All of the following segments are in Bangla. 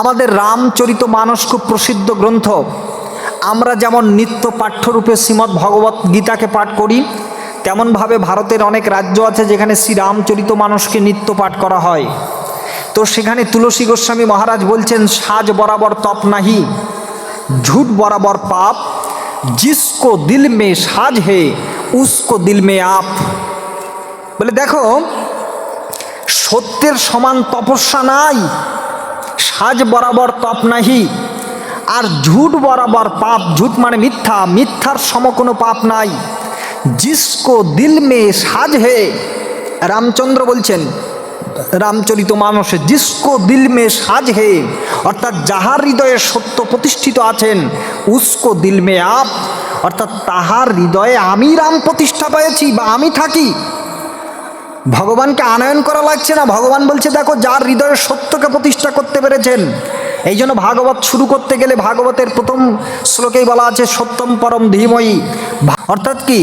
আমাদের রামচরিত মানস খুব প্রসিদ্ধ গ্রন্থ। আমরা যেমন নিত্য পাঠ্যরূপে শ্রীমদ্ ভগবত গীতাকে পাঠ করি, তেমনভাবে ভারতের অনেক রাজ্য আছে যেখানে শ্রী রামচরিত মানসকে নিত্য পাঠ করা হয়। তো সেখানে তুলসী গোস্বামী মহারাজ বলছেন, সাজ বরাবর তপ নাহি, ঝুট বরাবর পাপ, জিসকো দিল মে সাজ হে, উসকো দিল মে আপ। বলে দেখো, সত্যের সমান তপস্যা নাই। সাজ বরাবর তপ নাহি, আর ঝুট বরাবর পাপ ঝুট মানে মিথ্যা, মিথ্যার সম কোনো পাপ নাই। জিসকো দিল মে সাজ হে। রামচন্দ্র বলছেন, রামচরিত মানসে জিসকো দিল মে সাজ হে। অর্থাৎ যাহার হৃদয়ে সত্য প্রতিষ্ঠিত আছেন, উস্কো দিল মে আপ। অর্থাৎ তাহার হৃদয়ে আমি রাম প্রতিষ্ঠা পেয়েছি বা আমি থাকি। ভগবানকে আনয়ন করা লাগছে না। ভগবান বলছে, দেখো, যার হৃদয়ে সত্যকে প্রতিষ্ঠা করতে পেরেছেন এই জন্য ভাগবত শুরু করতে গেলে ভাগবতের প্রথম শ্লোকেই বলা আছে, সত্যম পরম ধীময়ী অর্থাৎ কি,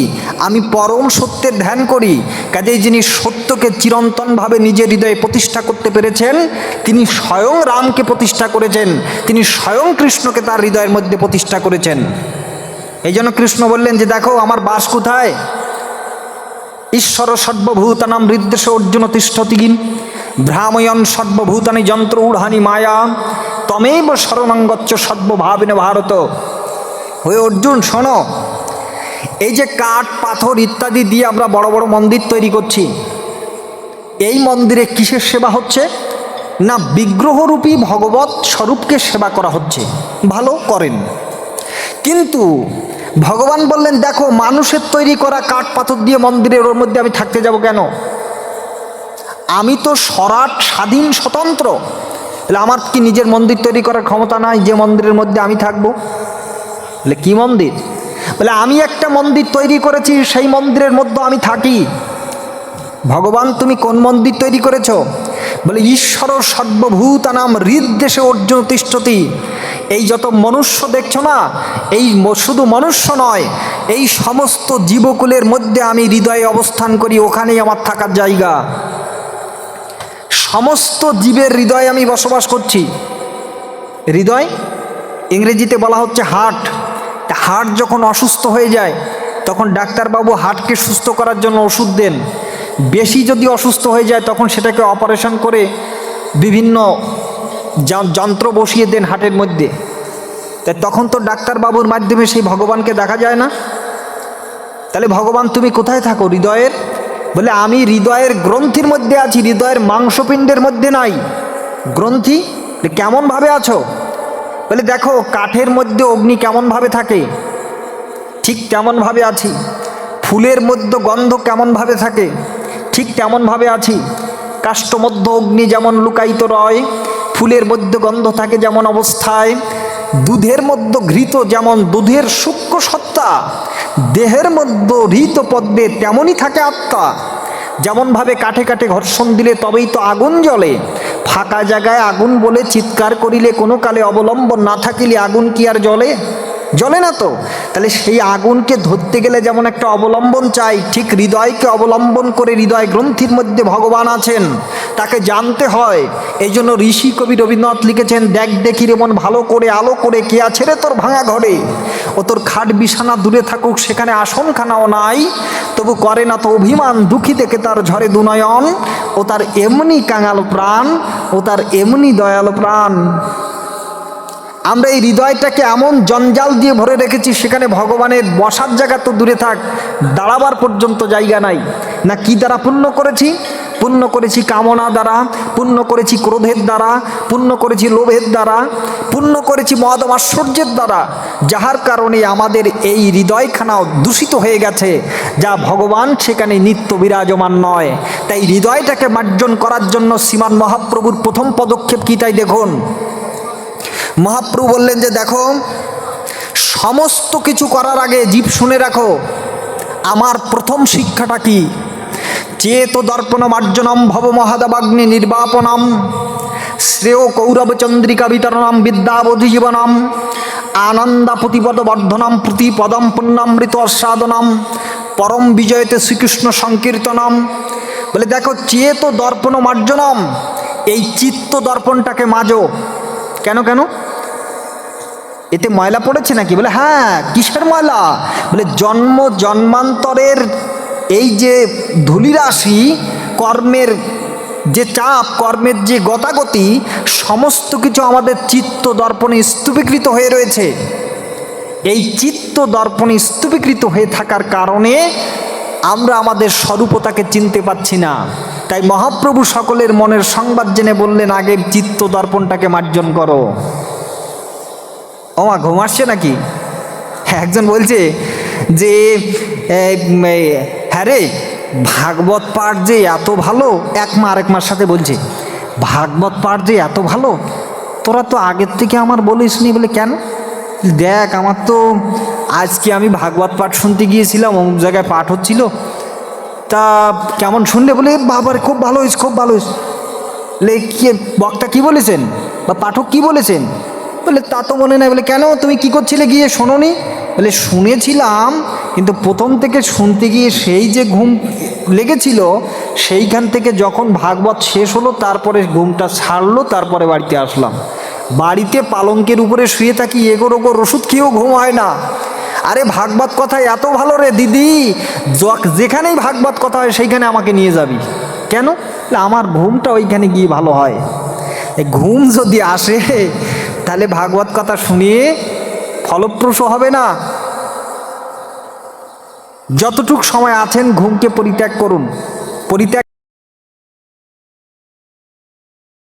আমি পরম সত্যের ধ্যান করি, কাজেই যিনি সত্যকে চিরন্তনভাবে নিজের হৃদয়ে প্রতিষ্ঠা করতে পেরেছেন, তিনি স্বয়ং রামকে প্রতিষ্ঠা করেছেন, তিনি স্বয়ং কৃষ্ণকে তার হৃদয়ের মধ্যে প্রতিষ্ঠা করেছেন। এই জন্য কৃষ্ণ বললেন যে, দেখো, আমার বাস কোথায়? ঈশ্বর সর্বভূতানাম হৃদ্দেশ অর্জুন তিষ্ঠতিগিন। ভ্রাময়ন সর্বভূতানি যন্ত্র উড়হানি মায়া। তমেব শরণাঙ্গচ্চ সর্বভাবিন ভারত। হয়ে অর্জুন, শোনো। এই যে কাঠ, পাথর ইত্যাদি দিয়ে আমরা বড় বড় মন্দির তৈরি করছি, এই মন্দিরে কিসের সেবা হচ্ছে? না, বিগ্রহরূপী ভগবত স্বরূপকে সেবা করা হচ্ছে। ভালো করেন। কিন্তু ভগবান বললেন, দেখো, মানুষের তৈরি করা কাঠ পাথর দিয়ে মন্দিরের ওর মধ্যে আমি থাকতে যাব কেন? আমি তো সরাট, স্বাধীন, স্বতন্ত্র। তাহলে আমার কি নিজের মন্দির তৈরি করার ক্ষমতা নাই যে মন্দিরের মধ্যে আমি থাকব? বলে কি মন্দির? বলে আমি একটা মন্দির তৈরি করেছি, সেই মন্দিরের মধ্যে আমি থাকি। ভগবান, তুমি কোন মন্দির তৈরি করেছ? বলে, ঈশ্বর সর্বভূতানাম হৃদদেশে অর্জুন তিষ্ঠতি। এই যত মনুষ্য দেখছ না, এই শুধু মনুষ্য নয়, এই সমস্ত জীবকুলের মধ্যে আমি হৃদয়ে অবস্থান করি, ওখানেই আমার থাকার জায়গা। সমস্ত জীবের হৃদয়ে আমি বসবাস করছি। হৃদয়, ইংরেজিতে বলা হচ্ছে হার্ট। হার্ট যখন অসুস্থ হয়ে যায়, তখন ডাক্তারবাবু হার্টকে সুস্থ করার জন্য ওষুধ দেন। বেশি যদি অসুস্থ হয়ে যায়, তখন সেটাকে অপারেশন করে বিভিন্ন যন্ত্র বসিয়ে দেন হাটের মধ্যে। তাই তখন তো ডাক্তারবাবুর মাধ্যমে সেই ভগবানকে দেখা যায় না। তাহলে ভগবান, তুমি কোথায় থাকো? হৃদয়ের? বলে, আমি হৃদয়ের গ্রন্থির মধ্যে আছি, হৃদয়ের মাংসপিণ্ডের মধ্যে নাই। গ্রন্থি? কেমনভাবে আছো? বলে, দেখো, কাঠের মধ্যে অগ্নি কেমনভাবে থাকে? ঠিক তেমনভাবে আছি। ফুলের মধ্যে গন্ধ কেমনভাবে থাকে? ঠিক তেমনভাবে আছি। কাষ্ঠমধ্য অগ্নি যেমন লুকায়িত রয়, ফুলের মধ্যে গন্ধ থাকে যেমন অবস্থায়, দুধের মধ্যে ঘৃত যেমন দুধের সূক্ষ্ম সত্তা, দেহের মধ্যে হৃত পদ্মে তেমনই থাকে আত্মা। যেমনভাবে কাঠে কাঠে ঘর্ষণ দিলে তবেই তো আগুন জ্বলে। ফাঁকা জায়গায় আগুন বলে চিৎকার করিলে কোনো কালে অবলম্বন না থাকিলে আগুন কি আর জ্বলে? জ্বলে না তো? তাহলে সেই আগুনকে ধরতে গেলে যেমন একটা অবলম্বন চাই, ঠিক হৃদয়কে অবলম্বন করে হৃদয় গ্রন্থির মধ্যে ভগবান আছেন, তাকে জানতে হয়। এই জন্য ঋষি কবি রবীন্দ্রনাথ লিখেছেন, দেখ দেখি রেমন ভালো করে, আলো করে, কে আছে রে তোর ভাঙা ঘরে? ও তোর খাট বিছানা দূরে থাকুক, সেখানে আসনখানাও নাই। তবু করে না তো অভিমান, দুঃখী দেখে তার ঝরে দুনয়ন। ও তার এমনি কাঙাল প্রাণ, ও তার এমনি দয়াল প্রাণ। আমরা এই হৃদয়টাকে এমন জঞ্জাল দিয়ে ভরে রেখেছি, সেখানে ভগবানের বসার জায়গা তো দূরে থাক, দাঁড়াবার পর্যন্ত জায়গা নাই। না কি দ্বারা পূর্ণ করেছি? পূর্ণ করেছি কামনা দ্বারা, পূর্ণ করেছি ক্রোধের দ্বারা, পূর্ণ করেছি লোভের দ্বারা, পূর্ণ করেছি মহাদমাশ্চর্যের দ্বারা, যাহার কারণে আমাদের এই হৃদয়খানাও দূষিত হয়ে গেছে, যা ভগবান সেখানে নিত্য বিরাজমান নয়। তাই হৃদয়টাকে মার্জন করার জন্য শ্রীমান মহাপ্রভুর প্রথম পদক্ষেপ কী তাই দেখুন। মহাপ্রভু বললেন যে দেখো, সমস্ত কিছু করার আগে জীব শুনে রাখো, আমার প্রথম শিক্ষাটা কি? চেত দর্পণ মার্জনম ভব মহাদেবাগ্নি নির্বাপনম, শ্রেয় কৌরব চন্দ্রিকা বিতরণম বিদ্যাবোধি জীবনম, আনন্দা প্রতিপদ বর্ধনম প্রতিপদম পুণ্যামৃত আস্বাদনম, পরম বিজয়তে শ্রীকৃষ্ণ সংকীর্তনম। বলে দেখো, চেত দর্পণ মার্জনম এই চিত্ত দর্পণটাকে মাজো। কেন কেন? এতে ময়লা পড়েছে নাকি? বলে হ্যাঁ কিসের ময়লা? বলে, জন্ম, জন্মান্তরের এই যে ধুলিরাশি, কর্মের যে চাপ, কর্মের যে গতাগতি, সমস্ত কিছু আমাদের চিত্ত দর্পণে স্তূপীকৃত হয়ে রয়েছে। এই চিত্ত দর্পণে স্তূপীকৃত হয়ে থাকার কারণে আমরা আমাদের স্বরূপতাকে চিনতে পাচ্ছি না। তাই মহাপ্রভু সকলের মনের সংবাদ জেনে বললেন আগে চিত্ত দর্পণটাকে মার্জন করো। ওমা, ঘুম আসছে নাকি? একজন বলছে যে হ্যাঁ রে, ভাগবত পাঠ যে এত ভালো। এক মা আরেক মার সাথে বলছে, ভাগবত পাঠ যে এত ভালো, তোরা তো আগের থেকে আমার বলিস নি বলে কেন? দেখ, আমার তো আজকে আমি ভাগবত পাঠ শুনতে গিয়েছিলাম, অমুক জায়গায় পাঠ হচ্ছিল। তা কেমন শুনলে? বলে বাবার খুব ভালো হয়েছে, খুব ভালো হয়েছে। বলে, কে, বক্তা কি বলেছেন? বা পাঠক কি বলেছেন? বলে, তা তো মনে নাই। বলে, কেন? তুমি কি করছিলে গিয়ে শোনোনি? বলে, শুনেছিলাম, কিন্তু প্রথম থেকে শুনতে গিয়ে সেই যে ঘুম লেগেছিল, সেইখান থেকে যখন ভাগবত শেষ হলো, তারপরে ঘুমটা ছাড়লো, তারপরে বাড়িতে আসলাম। বাড়িতে পালঙ্কের উপরে শুয়ে থাকি, এগোর ওগোর ওষুধ খেয়েও ঘুম হয় না। আরে ভাগবত কথা এত ভালো রে দিদি। যেখানেই ভাগবত কথা হয়, সেইখানে আমাকে নিয়ে যাবি। কেন? আমার ঘুমটা ওইখানে গিয়ে ভালো হয়। ঘুম যদি আসে, তাহলে ভাগবত কথা শুনিয়ে ফলপ্রসূ হবে না। যতটুক সময় আছেন, ঘুমকে পরিত্যাগ করুন। পরিত্যাগ